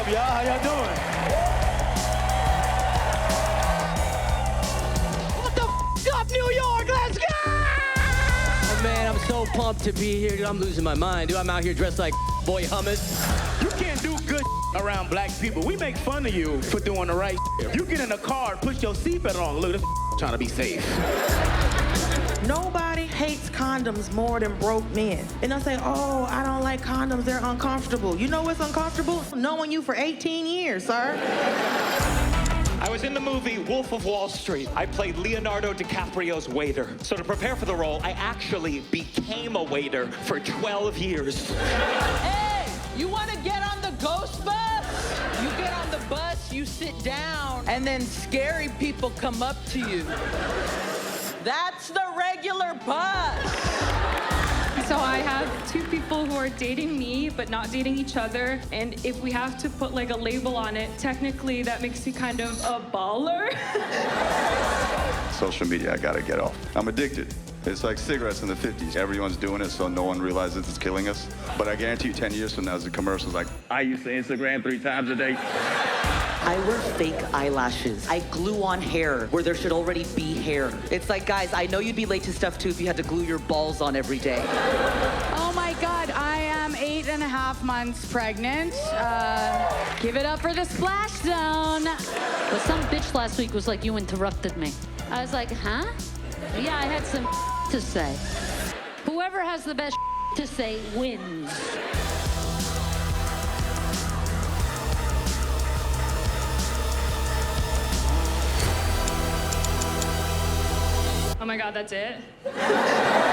up, y'all? How y'all doing? What the f up, New York? Let's go! Oh, man, I'm so pumped to be here, dude. I'm losing my mind, dude. I'm out here dressed like boy hummus. You can't do good around black people. We make fun of you for doing the right. You get in a car, push your seatbelt on. Look, this trying to be safe. Nobody hates condoms more than broke men. And they'll say, oh, I don't like condoms, they're uncomfortable. You know what's uncomfortable? Knowing you for 18 years, sir. I was in the movie Wolf of Wall Street. I played Leonardo DiCaprio's waiter. So to prepare for the role, I actually became a waiter for 12 years. Hey, you want to get on the ghost bus? You get on the bus, you sit down, and then scary people come up to you. That's the regular bus. So I have two people who are dating me but not dating each other. And if we have to put like a label on it, technically that makes you kind of a baller. Social media, I gotta get off. I'm addicted. It's like cigarettes in the 50s. Everyone's doing it, so no one realizes it's killing us. But I guarantee you, 10 years from now, the commercial's like, I used to Instagram three times a day. I wear fake eyelashes. I glue on hair where there should already be hair. It's like, guys, I know you'd be late to stuff too if you had to glue your balls on every day. Oh my God, I am eight and a half months pregnant. Uh, give it up for the splash zone. But some bitch last week was like, you interrupted me. I was like, huh? Yeah, I had some to say. Whoever has the best to say wins. my god, that's it?